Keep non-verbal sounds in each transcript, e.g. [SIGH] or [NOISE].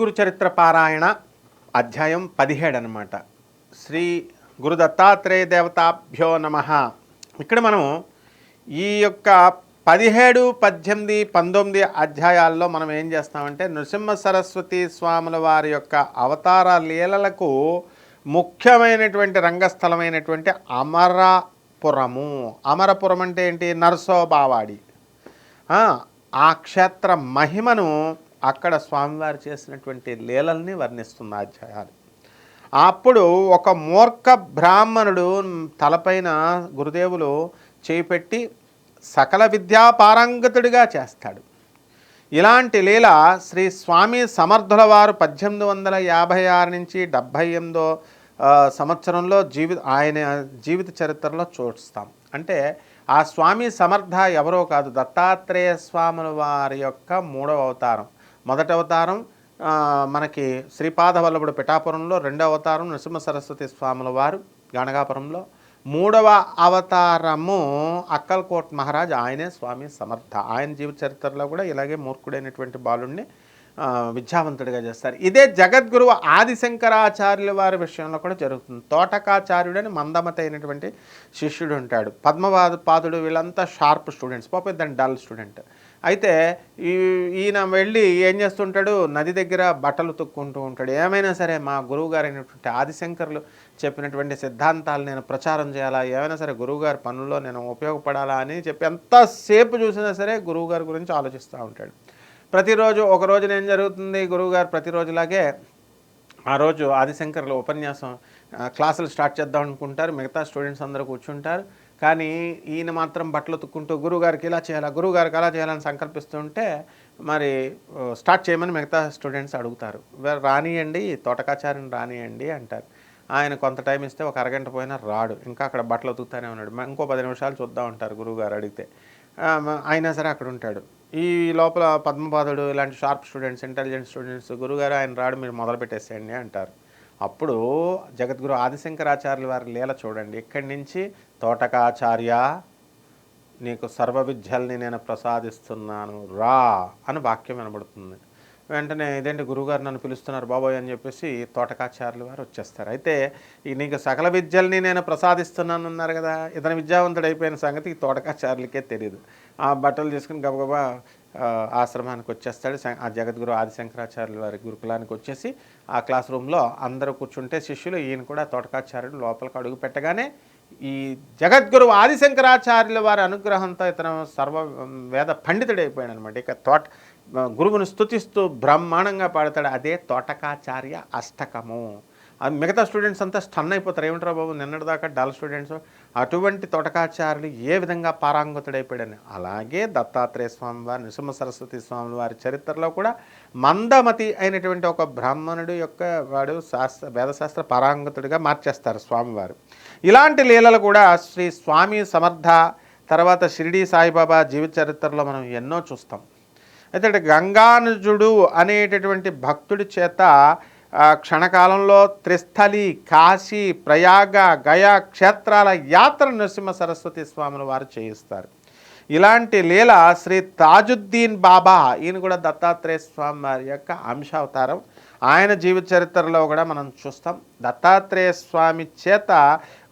సద్గురు చరిత్ర పారాయణ అధ్యాయం పదిహేడు అనమాట శ్రీ గురు దత్తాత్రేయ దేవతాభ్యో నమ. ఇక్కడ మనం ఈ యొక్క పదిహేడు పద్దెనిమిది పంతొమ్మిది అధ్యాయాల్లో మనం ఏం చేస్తామంటే నృసింహ సరస్వతి స్వాముల వారి యొక్క అవతార లీలలకు ముఖ్యమైనటువంటి రంగస్థలమైనటువంటి అమరపురము. అమరపురం అంటే ఏంటి? నర్సోబావాడి. ఆ క్షేత్ర మహిమను అక్కడ స్వామివారు చేసినటువంటి లీలల్ని వర్ణిస్తుంది అధ్యాయాలు. అప్పుడు ఒక మూర్ఖ బ్రాహ్మణుడు తలపైన గురుదేవులు చేపెట్టి సకల విద్యా పారంగతుడిగా చేస్తాడు. ఇలాంటి లీల శ్రీ స్వామి సమర్థుల వారు పద్దెనిమిది వందల యాభై ఆరు నుంచి డెబ్భై ఎనిమిదో సంవత్సరంలో జీవిత ఆయన జీవిత చరిత్రలో చూస్తాం. అంటే ఆ స్వామి సమర్థ ఎవరో కాదు దత్తాత్రేయ స్వాముల వారి యొక్క మూడవ అవతారం. మొదటి అవతారం మనకి శ్రీపాద వల్లభుడు పిఠాపురంలో రెండవ అవతారం నరసింహ సరస్వతి స్వాముల వారు గణగాపురంలో మూడవ అవతారము అక్కల్కోట్ మహారాజ్ ఆయనే స్వామి సమర్థ. ఆయన జీవిత చరిత్రలో కూడా ఇలాగే మూర్ఖుడైనటువంటి బాలుణ్ణి విద్యావంతుడిగా చేస్తారు. ఇదే జగద్గురువు ఆదిశంకరాచార్యుల వారి విషయంలో కూడా జరుగుతుంది. తోటకాచార్యుడని మందమతైనటువంటి అయినటువంటి శిష్యుడు ఉంటాడు. పద్మవాద పాదుడు వీళ్ళంతా షార్ప్ స్టూడెంట్స్. పాప ఇద్దరు డల్ స్టూడెంట్. అయితే ఈ ఈయన వెళ్ళి ఏం చేస్తుంటాడు? నది దగ్గర బట్టలు తొక్కుంటూ ఉంటాడు. ఏమైనా సరే మా గురువు గారు అయినటువంటి ఆదిశంకర్లు చెప్పినటువంటి సిద్ధాంతాలు నేను ప్రచారం చేయాలా? ఏమైనా సరే గురువుగారి పనుల్లో నేను ఉపయోగపడాలా అని చెప్పి ఎంతసేపు చూసినా సరే గురువుగారి గురించి ఆలోచిస్తూ ఉంటాడు. ప్రతిరోజు ఒక రోజున ఏం జరుగుతుంది? గురువుగారు ప్రతిరోజులాగే ఆ రోజు ఆదిశంకర్లు ఉపన్యాసం క్లాసులు స్టార్ట్ చేద్దాం అనుకుంటారు. మిగతా స్టూడెంట్స్ అందరూ కూర్చుంటారు. కానీ ఈయన మాత్రం బట్టలు తుక్కుంటూ గురువుగారికి ఇలా చేయాలా గురువుగారికి అలా చేయాలని సంకల్పిస్తుంటే మరి స్టార్ట్ చేయమని మిగతా స్టూడెంట్స్ అడుగుతారు. రానియండి తోటకాచార్యని రానియండి అంటారు. ఆయన కొంత టైం ఇస్తే ఒక అరగంట పోయినా రాడు. ఇంకా అక్కడ బట్టలు ఉతుకుతానే ఉన్నాడు. ఇంకో పది నిమిషాలు చూద్దాం అంటారు గురువుగారు అడిగితే. అయినా సరే అక్కడ ఉంటాడు. ఈ లోపల పద్మపాదుడు ఇలాంటి షార్ప్ స్టూడెంట్స్ ఇంటెలిజెంట్ స్టూడెంట్స్ గురుగారు ఆయన రాడు మీరు మొదలు పెట్టేసేయండి అంటారు. అప్పుడు జగద్గురు ఆదిశంకరాచార్యుల వారి లీల చూడండి. ఇక్కడి నుంచి తోటకాచార్య నీకు సర్వ విద్యల్ని నేను ప్రసాదిస్తున్నాను రా అని వాక్యం వినబడుతుంది. వెంటనే ఇదేంటి గురువుగారు నన్ను పిలుస్తున్నారు బాబోయ్ అని చెప్పేసి తోటకాచార్యులు వారు వచ్చేస్తారు. అయితే ఈ నీకు సకల విద్యల్ని నేను ప్రసాదిస్తున్నాను అన్నారు కదా ఇతను విద్యావంతుడు అయిపోయిన సంగతి ఈ తోటకాచార్యులకే తెలియదు ఆ బట్టలు తీసుకుని గబగబా ఆశ్రమానికి వచ్చేస్తాడు. ఆ జగద్గురు ఆదిశంకరాచార్యుల వారి గురుకులానికి వచ్చేసి ఆ క్లాస్ రూమ్లో అందరూ కూర్చుంటే శిష్యులు ఈయన కూడా తోటకాచార్యుడు లోపలికి అడుగు పెట్టగానే ఈ జగద్గురు ఆదిశంకరాచార్యుల వారి అనుగ్రహంతో ఇతను సర్వ వేద పండితుడైపోయాడు అనమాట ఇక తోట గురువును స్థుతిస్తూ బ్రహ్మాండంగా పాడతాడు. అదే తోటకాచార్య అష్టకము. అది మిగతా స్టూడెంట్స్ అంతా స్టన్ అయిపోతారు. ఏమిట్రా బాబు? నిన్నటిదాకా డల్ స్టూడెంట్స్ అటువంటి తోటకాచార్యులు ఏ విధంగా పారాంగతుడైపోయాడని అలాగే దత్తాత్రేయ స్వామి వారి నృసింహ సరస్వతి స్వామి వారి చరిత్రలో కూడా మందమతి అయినటువంటి ఒక బ్రాహ్మణుడు యొక్క వాడు శాస్త్ర వేదశాస్త్ర పారాంగతుడిగా మార్చేస్తారు స్వామివారు. ఇలాంటి లీలలు కూడా శ్రీ స్వామి సమర్థ తర్వాత షిరిడి సాయిబాబా జీవిత చరిత్రలో మనం ఎన్నో చూస్తాం. అయితే గంగానుజుడు అనేటటువంటి భక్తుడి చేత క్షణకాలంలో త్రిస్థలి కాశీ ప్రయాగ గయా క్షేత్రాల యాత్ర నరసింహ సరస్వతి స్వాముల వారు చేయిస్తారు. ఇలాంటి లీల శ్రీ తాజుద్దీన్ బాబా ఈయన కూడా దత్తాత్రేయ స్వామి వారి యొక్క అంశావతారం. ఆయన జీవిత చరిత్రలో కూడా మనం చూస్తాం. దత్తాత్రేయ స్వామి చేత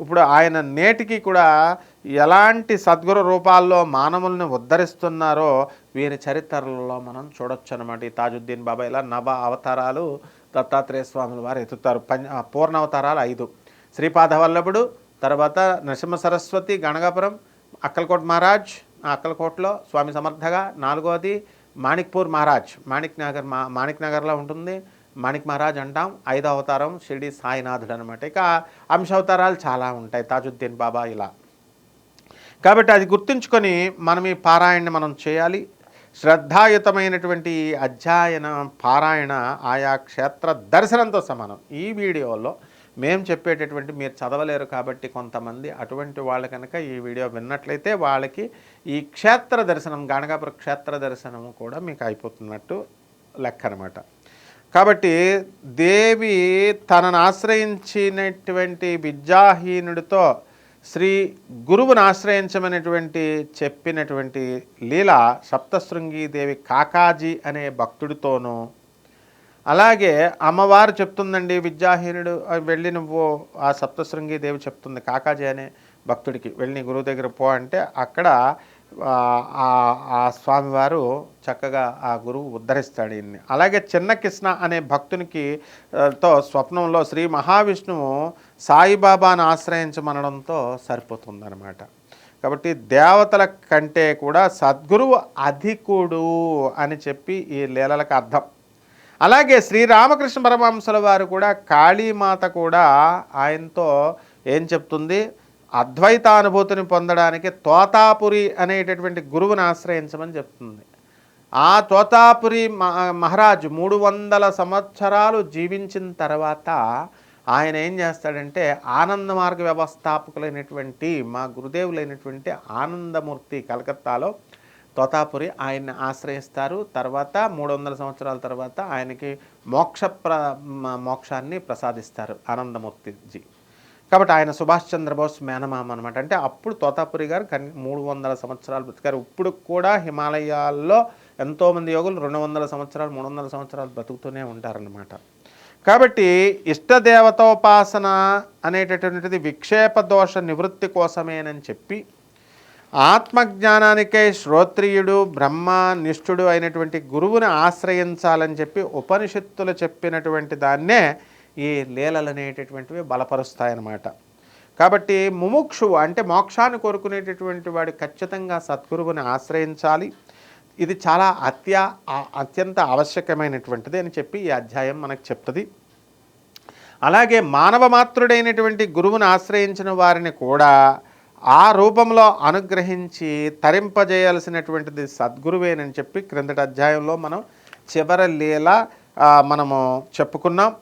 ఇప్పుడు ఆయన నేటికి కూడా ఎలాంటి సద్గురు రూపాల్లో మానవుల్ని ఉద్ధరిస్తున్నారో వీరి చరిత్రలలో మనం చూడొచ్చు అనమాట ఈ తాజుద్దీన్ బాబా ఇలా నవ అవతారాలు దత్తాత్రేయ స్వాముల వారు ఎత్తుతారు. పంచ పూర్ణావతారాలు ఐదు. శ్రీపాదవల్లభుడు తర్వాత నరసింహ సరస్వతి గణగాపురం అక్కలకోట మహారాజ్ అక్కలకోట్లో స్వామి సమర్థగా నాలుగోది మాణిక్పూర్ మహారాజ్. మాణిక్ నగర్ మా మాణిక్ నగర్లో ఉంటుంది. మాణిక్ మహారాజ్ అంటాం. ఐదో అవతారం షిరిడి సాయినాథుడు అనమాట ఇక అంశావతారాలు చాలా ఉంటాయి. తాజుద్దీన్ బాబా ఇలా. కాబట్టి అది గుర్తుంచుకొని మనం ఈ పారాయణని మనం చేయాలి. శ్రద్ధాయుతమైనటువంటి అధ్యయన పారాయణ ఆయా క్షేత్ర దర్శనంతో సమానం. ఈ వీడియోలో మేము చెప్పేటటువంటి మీరు చదవలేరు కాబట్టి కొంతమంది అటువంటి వాళ్ళు కనుక ఈ వీడియో విన్నట్లయితే వాళ్ళకి ఈ క్షేత్ర దర్శనం గాణగాపుర క్షేత్ర దర్శనం కూడా మీకు అయిపోతున్నట్టు లెక్క అనమాట కాబట్టి దేవి తనను ఆశ్రయించినటువంటి విద్యాహీనుడితో శ్రీ గురువును ఆశ్రయించమనేటువంటి చెప్పినటువంటి లీల సప్తశృంగి దేవి కాకాజీ అనే భక్తుడితోనూ అలాగే అమ్మవారు చెప్తుందండి విద్యాహీనుడు వెళ్ళి నువ్వు ఆ సప్తశృంగిదేవి చెప్తుంది కాకాజీ అనే భక్తుడికి వెళ్ళి గురువు దగ్గర పో అంటే అక్కడ ఆ, ఆ- స్వామివారు చక్కగా ఆ గురువు ఉద్ధరిస్తాడు ఈయన్ని. అలాగే చిన్న కృష్ణ అనే భక్తునికి తో స్వప్నంలో శ్రీ మహావిష్ణువు సాయిబాబాను ఆశ్రయించమనడంతో సరిపోతుందన్నమాట. కాబట్టి దేవతల కంటే కూడా సద్గురువు అధికుడు అని చెప్పి ఈ లీలలకు అర్థం. అలాగే శ్రీరామకృష్ణ పరమహంసుల వారు కూడా కాళీమాత కూడా ఆయనతో ఏం చెప్తుంది? అద్వైతానుభూతిని పొందడానికి తోతాపురి అనేటటువంటి గురువుని ఆశ్రయించమని చెప్తుంది. ఆ తోతాపురి మ- మహారాజు మూడు వందల సంవత్సరాలు జీవించిన తర్వాత ఆయన ఏం చేస్తాడంటే ఆనంద మార్గ వ్యవస్థాపకులైనటువంటి మా గురుదేవులైనటువంటి ఆనందమూర్తి కలకత్తాలో తోతాపురి ఆయన్ని ఆశ్రయిస్తారు. తర్వాత మూడు వందల సంవత్సరాల తర్వాత ఆయనకి మోక్ష ప్ర మ- మోక్షాన్ని ప్రసాదిస్తారు ఆనందమూర్తిజీ. కాబట్టి ఆయన సుభాష్ చంద్రబోస్ మేనమామ అనమాట అంటే అప్పుడు తోతాపురి గారు కని మూడు వందల సంవత్సరాలు బ్రతికారు. ఇప్పుడు కూడా హిమాలయాల్లో ఎంతోమంది యోగులు రెండు వందల సంవత్సరాలు మూడు వందల సంవత్సరాలు బ్రతుకుతూనే ఉంటారనమాట కాబట్టి ఇష్టదేవతోపాసన అనేటటువంటిది విక్షేప దోష నివృత్తి కోసమేనని చెప్పి ఆత్మజ్ఞానానికై శ్రోత్రియుడు బ్రహ్మ నిష్ఠుడు అయినటువంటి గురువుని ఆశ్రయించాలని చెప్పి ఉపనిషత్తులు చెప్పినటువంటి దాన్నే ఈ లీలలు అనేటటువంటివి బలపరుస్తాయన్నమాట. కాబట్టి ముముక్షు అంటే మోక్షాన్ని కోరుకునేటటువంటి వాడు ఖచ్చితంగా సద్గురువుని ఆశ్రయించాలి. ఇది చాలా అత్య అత్యంత ఆవశ్యకమైనటువంటిది అని చెప్పి ఈ అధ్యాయం మనకు చెప్తుంది. అలాగే మానవ మాతృడైనటువంటి గురువుని ఆశ్రయించిన వారిని కూడా ఆ రూపంలో అనుగ్రహించి తరింపజేయాల్సినటువంటిది సద్గురువేనని చెప్పి క్రిందటి అధ్యాయంలో మనం చివరి లీల మనము చెప్పుకున్నాం.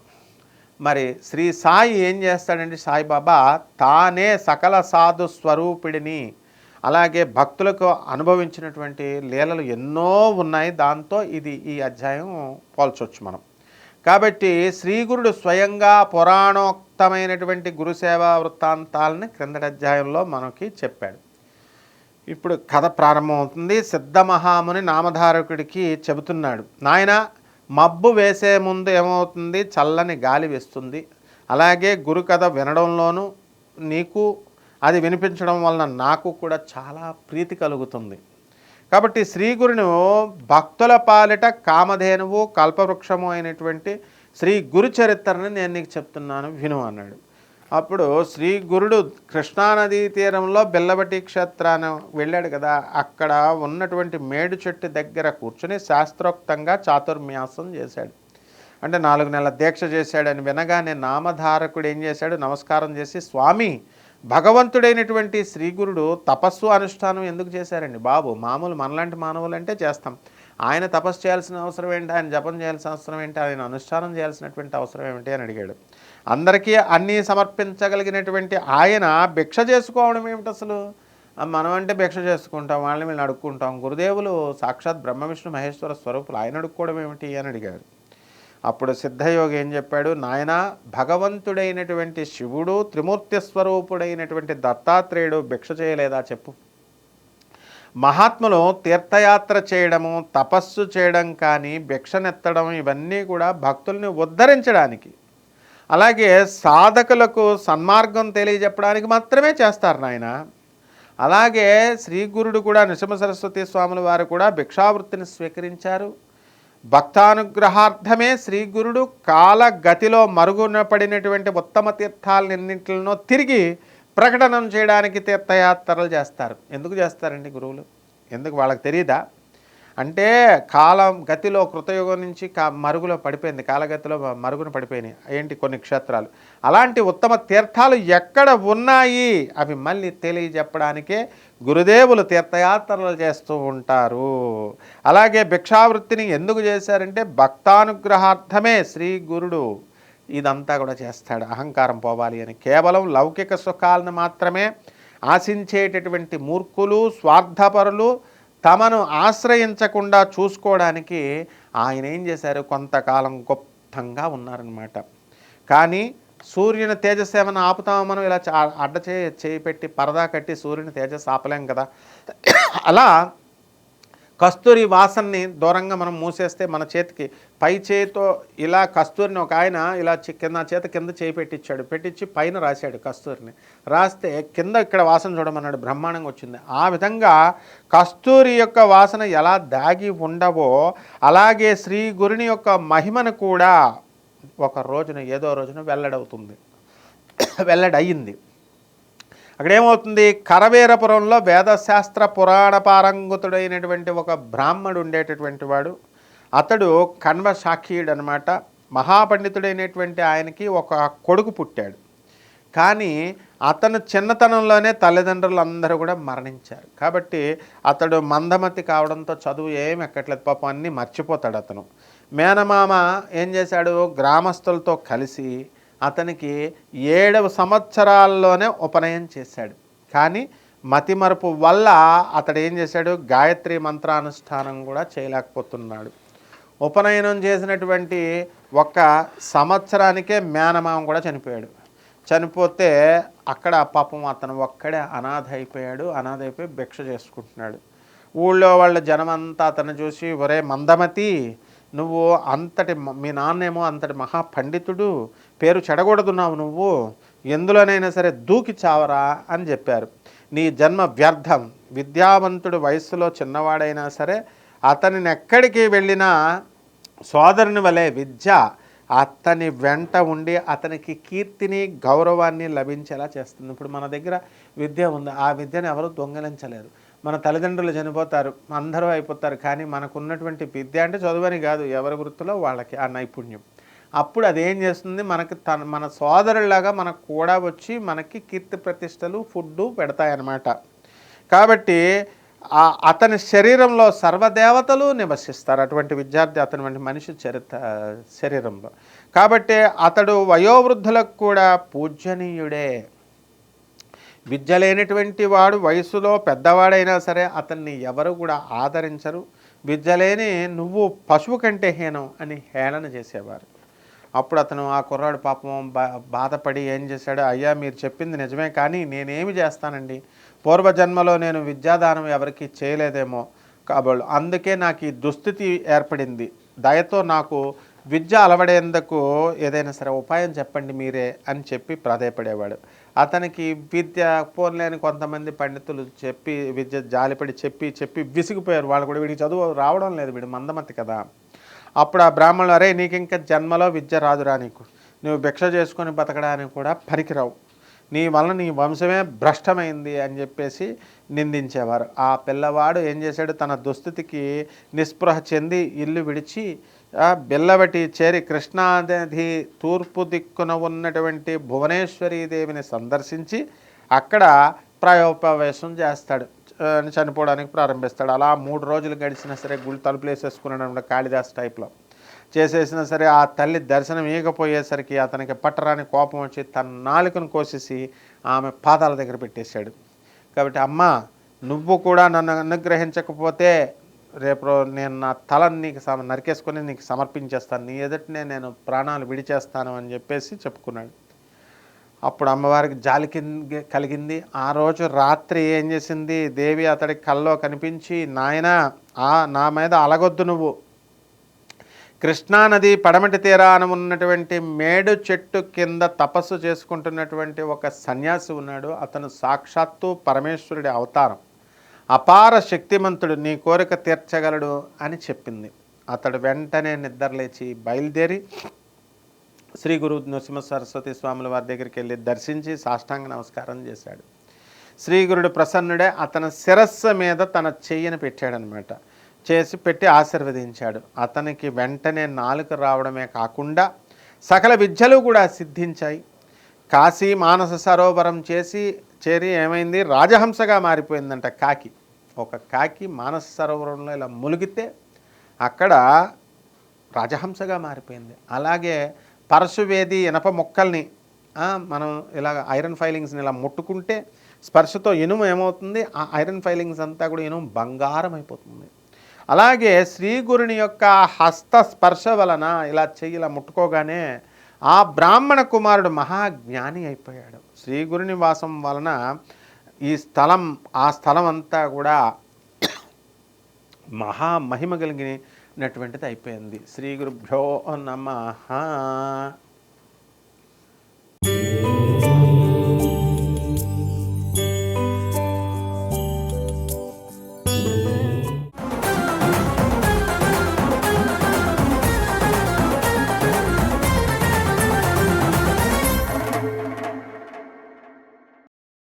మరి శ్రీ సాయి ఏం చేస్తాడంటే సాయిబాబా తానే సకల సాధు స్వరూపిడిని అలాగే భక్తులకు అనుభవించినటువంటి లీలలు ఎన్నో ఉన్నాయి. దాంతో ఇది ఈ అధ్యాయం పోల్చొచ్చు మనం. కాబట్టి శ్రీగురుడు స్వయంగా పురాణోక్తమైనటువంటి గురుసేవా వృత్తాంతాలని క్రిందటి అధ్యాయంలో మనకి చెప్పాడు. ఇప్పుడు కథ ప్రారంభమవుతుంది. సిద్ధమహాముని నామధారకుడికి చెబుతున్నాడు నాయన మబ్బు వేసే ముందు ఏమవుతుంది? చల్లని గాలి వేస్తుంది. అలాగే గురు కథ వినడంలోనూ నీకు అది వినిపించడం వలన నాకు కూడా చాలా ప్రీతి కలుగుతుంది. కాబట్టి శ్రీ గురును భక్తుల పాలిట కామధేనువు కల్పవృక్షము అయినటువంటి శ్రీ గురు చరిత్రని నేను నీకు చెప్తున్నాను. విను అన్నాడు. అప్పుడు శ్రీ గురుడు కృష్ణానదీ తీరంలో బెల్లబటి క్షేత్రాన్ని వెళ్ళాడు కదా. అక్కడ ఉన్నటువంటి మేడు చెట్టు దగ్గర కూర్చుని శాస్త్రోక్తంగా చాతుర్మ్యాసం చేశాడు. అంటే నాలుగు నెలల దీక్ష చేశాడని వినగానే నామధారకుడు ఏం చేశాడు? నమస్కారం చేసి స్వామి భగవంతుడైనటువంటి శ్రీగురుడు తపస్సు అనుష్ఠానం ఎందుకు చేశారండి? బాబు మామూలు మనలాంటి మానవులంటే చేస్తాం. ఆయన తపస్సు చేయాల్సిన అవసరం ఏంటి? ఆయన జపం చేయాల్సిన అవసరం ఏంటి? ఆయన అనుష్ఠానం చేయాల్సినటువంటి అవసరం ఏమిటి అని అడిగాడు. అందరికీ అన్నీ సమర్పించగలిగినటువంటి ఆయన భిక్ష చేసుకోవడం ఏమిటి అసలు? మనం అంటే భిక్ష చేసుకుంటాం వాళ్ళని వీళ్ళని అడుక్కుంటాం గురుదేవులు సాక్షాత్ బ్రహ్మ విష్ణు మహేశ్వర స్వరూపులు ఆయన అడుక్కోవడం ఏమిటి అని అడిగారు అప్పుడు సిద్ధయోగి ఏం చెప్పాడు? నాయన భగవంతుడైనటువంటి శివుడు త్రిమూర్తి స్వరూపుడైనటువంటి దత్తాత్రేయుడు భిక్ష చేయలేదా చెప్పు. మహాత్ములు తీర్థయాత్ర చేయడము తపస్సు చేయడం కానీ భిక్షనెత్తడం ఇవన్నీ కూడా భక్తుల్ని ఉద్ధరించడానికి. అలాగే సాధకులకు సన్మార్గం తెలియజెప్పడానికి మాత్రమే చేస్తారు నాయన. అలాగే శ్రీ గురుడు కూడా నృసింహ సరస్వతి స్వాముల వారు కూడా భిక్షావృత్తిని స్వీకరించారు. భక్తానుగ్రహార్థమే శ్రీ గురుడు కాలగతిలో మరుగున పడినటువంటి ఉత్తమ తీర్థాలన్నింటిలో తిరిగి ప్రకటనం చేయడానికి తీర్థయాత్రలు చేస్తారు. ఎందుకు చేస్తారండి గురువులు? ఎందుకు వాళ్ళకి తెలియదా అంటే కాలం గతిలో కృతయుగం నుంచి కా మరుగులో పడిపోయింది. కాలగతిలో మరుగున పడిపోయినాయి. ఏంటి కొన్ని క్షేత్రాలు? అలాంటి ఉత్తమ తీర్థాలు ఎక్కడ ఉన్నాయి? అవి మళ్ళీ తెలియజెప్పడానికే గురుదేవులు తీర్థయాత్రలు చేస్తూ ఉంటారు. అలాగే భిక్షావృత్తిని ఎందుకు చేశారంటే భక్తానుగ్రహార్థమే శ్రీ గురుడు ఇదంతా కూడా చేస్తాడు. అహంకారం పోవాలి అని. కేవలం లౌకిక సుఖాలను మాత్రమే ఆశించేటటువంటి మూర్ఖులు స్వార్థపరులు తమను ఆశ్రయించకుండా చూసుకోవడానికి ఆయన ఏం చేశారు? కొంతకాలం గుప్తంగా ఉన్నారనమాట కానీ సూర్యుని తేజస్సు ఏమైనా ఆపుతామో మనం? ఇలా అడ్డ చేయి చేయి పెట్టి పరదా కట్టి సూర్యుని తేజస్సు ఆపలేం కదా? అలా కస్తూరి వాసనని దూరంగా మనం మూసేస్తే మన చేతికి పై చేతితో ఇలా కస్తూరిని ఒక ఆయన ఇలా కింద చేత కింద చేయి పెట్టించాడు పెట్టించి పైన రాశాడు కస్తూరిని. రాస్తే కింద ఇక్కడ వాసన చూడమన్నాడు. బ్రహ్మాండంగా వచ్చింది. ఆ విధంగా కస్తూరి యొక్క వాసన ఎలా దాగి ఉండవో అలాగే శ్రీ గురుని యొక్క మహిమను కూడా ఒక రోజున ఏదో రోజున వెల్లడవుతుంది. [COUGHS] వెల్లడయింది. అక్కడ ఏమవుతుంది? కరవీరపురంలో వేదశాస్త్ర పురాణ పారంగతుడైనటువంటి ఒక బ్రాహ్మడు ఉండేటటువంటి వాడు. అతడు కణ్వ సాక్షియుడు అనమాట మహాపండితుడైనటువంటి ఆయనకి ఒక కొడుకు పుట్టాడు. కానీ అతను చిన్నతనంలోనే తల్లిదండ్రులు అందరూ కూడా మరణించారు. కాబట్టి అతడు మందమతి కావడంతో చదువు ఏం ఎక్కట్లేదు. పాపం అన్నీ మర్చిపోతాడు అతను. మేనమామ ఏం చేశాడు? గ్రామస్తులతో కలిసి అతనికి ఏడవ సంవత్సరాల్లోనే ఉపనయం చేశాడు. కానీ మతిమరుపు వల్ల అతడు ఏం చేశాడు? గాయత్రి మంత్రానుష్ఠానం కూడా చేయలేకపోతున్నాడు. ఉపనయనం చేసినటువంటి ఒక సంవత్సరానికే మేనమామ కూడా చనిపోయాడు. చనిపోతే అక్కడ పాపం అతను ఒక్కడే అనాథ అయిపోయాడు అనాథ అయిపోయి భిక్ష చేసుకుంటున్నాడు. ఊళ్ళో వాళ్ళ జనమంతా అతను చూసి ఒరే మందమతి నువ్వు అంతటి మీ నాన్నేమో అంతటి మహాపండితుడు పేరు చెడగొడుతున్నావు నువ్వు ఎందులోనైనా సరే దూకి చావరా అని చెప్పారు. నీ జన్మ వ్యర్థం. విద్యావంతుడు వయస్సులో చిన్నవాడైనా సరే అతనిని ఎక్కడికి వెళ్ళినా సోదరుని వలె విద్య అతని వెంట ఉండి అతనికి కీర్తిని గౌరవాన్ని లభించేలా చేస్తుంది. ఇప్పుడు మన దగ్గర విద్య ఉంది. ఆ విద్యను ఎవరు దొంగలించలేరు. మన తల్లిదండ్రులు చనిపోతారు అందరూ అయిపోతారు కానీ మనకున్నటువంటి విద్య అంటే చదువని కాదు ఎవరి వృత్తిలో వాళ్ళకి ఆ నైపుణ్యం. అప్పుడు అదేం చేస్తుంది? మనకి తన మన సోదరులాగా మనకు కూడా వచ్చి మనకి కీర్తి ప్రతిష్టలు ఫుడ్డు పెడతాయన్నమాట. కాబట్టి అతని శరీరంలో సర్వదేవతలు నివసిస్తారు అటువంటి విద్యార్థి అతని మనిషి చరిత్ర శరీరంలో. కాబట్టి అతడు వయోవృద్ధులకు కూడా పూజనీయుడే. విద్య లేనటువంటి వాడు వయసులో పెద్దవాడైనా సరే అతన్ని ఎవరు కూడా ఆదరించరు. విద్య లేని నువ్వు పశువు కంటే హీనం అని హేళన చేసేవారు. అప్పుడు అతను ఆ కుర్రాడు పాపం బా బాధపడి ఏం చేశాడు? అయ్యా మీరు చెప్పింది నిజమే కానీ నేనేమి చేస్తానండి? పూర్వజన్మలో నేను విద్యాదానం ఎవరికి చేయలేదేమో కాబోలు అందుకే నాకు ఈ దుస్థితి ఏర్పడింది. దయతో నాకు విద్య అలవడేందుకు ఏదైనా సరే ఉపాయం చెప్పండి మీరే అని చెప్పి ప్రాధేయపడేవాడు. అతనికి విద్య పోన్లేని కొంతమంది పండితులు చెప్పి విద్య జాలిపడి చెప్పి చెప్పి విసిగిపోయారు. వాళ్ళు కూడా వీడికి చదువు రావడం లేదు వీడు మందమతి కదా. అప్పుడు ఆ బ్రాహ్మణులు అరే నీకు ఇంకా జన్మలో విద్య రాదురా నీకు. నువ్వు భిక్ష చేసుకొని బతకడానికి కూడా పనికిరావు నీ వలన నీ వంశమే భ్రష్టమైంది అని చెప్పేసి నిందించేవారు. ఆ పిల్లవాడు ఏం చేశాడు? తన దుస్థితికి నిస్పృహ చెంది ఇల్లు విడిచి బిల్లవటి చేరి కృష్ణానది తూర్పు దిక్కున ఉన్నటువంటి భువనేశ్వరీ దేవిని సందర్శించి అక్కడ ప్రాయోపవేశం చేస్తాడు. చనిపోవడానికి ప్రారంభిస్తాడు. అలా మూడు రోజులు గడిచినా సరే గుళ్ళు తలుపులు వేసేసుకున్నాడు కాళిదాస్ టైప్లో. చేసేసినా సరే ఆ తల్లి దర్శనం ఇవ్వకపోయేసరికి అతనికి పట్టరాని కోపం వచ్చి తన నాలుకను కోసేసి ఆమె పాదాల దగ్గర పెట్టేశాడు. కాబట్టి అమ్మ నువ్వు కూడా నన్ను అనుగ్రహించకపోతే రేపు నేను నా తలని నీకు సమ నరికేసుకొని నీకు సమర్పించేస్తాను. నీ ఎదుటనే నేను ప్రాణాలు విడిచేస్తాను అని చెప్పేసి చెప్పుకున్నాడు. అప్పుడు అమ్మవారికి జాలి కలిగింది. ఆ రోజు రాత్రి ఏం చేసింది? దేవి అతడి కల్లో కనిపించి నాయన ఆ నా మీద అలగొద్దు నువ్వు. కృష్ణానది పడమటి తీరాన ఉన్నటువంటి మేడు చెట్టు కింద తపస్సు చేసుకుంటున్నటువంటి ఒక సన్యాసి ఉన్నాడు. అతను సాక్షాత్తు పరమేశ్వరుడి అవతారం. అపార శక్తిమంతుడు నీ కోరిక తీర్చగలడు అని చెప్పింది. అతడు వెంటనే నిద్రలేచి బయలుదేరి శ్రీ గురు నృసింహ సరస్వతి స్వాముల వారి దగ్గరికి వెళ్ళి దర్శించి సాష్టాంగ నమస్కారం చేశాడు. శ్రీ గురుడు ప్రసన్నుడే. అతని శిరస్సు మీద తన చెయ్యిని పెట్టాడనమాట చేసి పెట్టి ఆశీర్వదించాడు. అతనికి వెంటనే నాలుక రావడమే కాకుండా సకల విద్యలు కూడా సిద్ధించాయి. కాశీ మానస సరోవరం చేసి చేరి ఏమైంది? రాజహంసగా మారిపోయిందంట కాకి. ఒక కాకి మానస సరోవరంలో ఇలా మునిగితే అక్కడ రాజహంసగా మారిపోయింది. అలాగే పరశువేది ఇనప మొక్కల్ని మనం ఇలా ఐరన్ ఫైలింగ్స్ని ఇలా ముట్టుకుంటే స్పర్శతో ఇనుము ఏమవుతుంది? ఆ ఐరన్ ఫైలింగ్స్ అంతా కూడా ఇనుము బంగారం అయిపోతుంది అలాగే శ్రీ గురుని యొక్క హస్త స్పర్శ వలన ఇలా చెయ్యిలా ముట్టుకోగానే ఆ బ్రాహ్మణ కుమారుడు మహాజ్ఞాని అయిపోయాడు. శ్రీ గురుని వాసం వలన ఈ స్థలం ఆ స్థలం అంతా కూడా [COUGHS] మహా మహిమ కలిగినటువంటిది అయిపోయింది. శ్రీ గురుభ్యో నమ.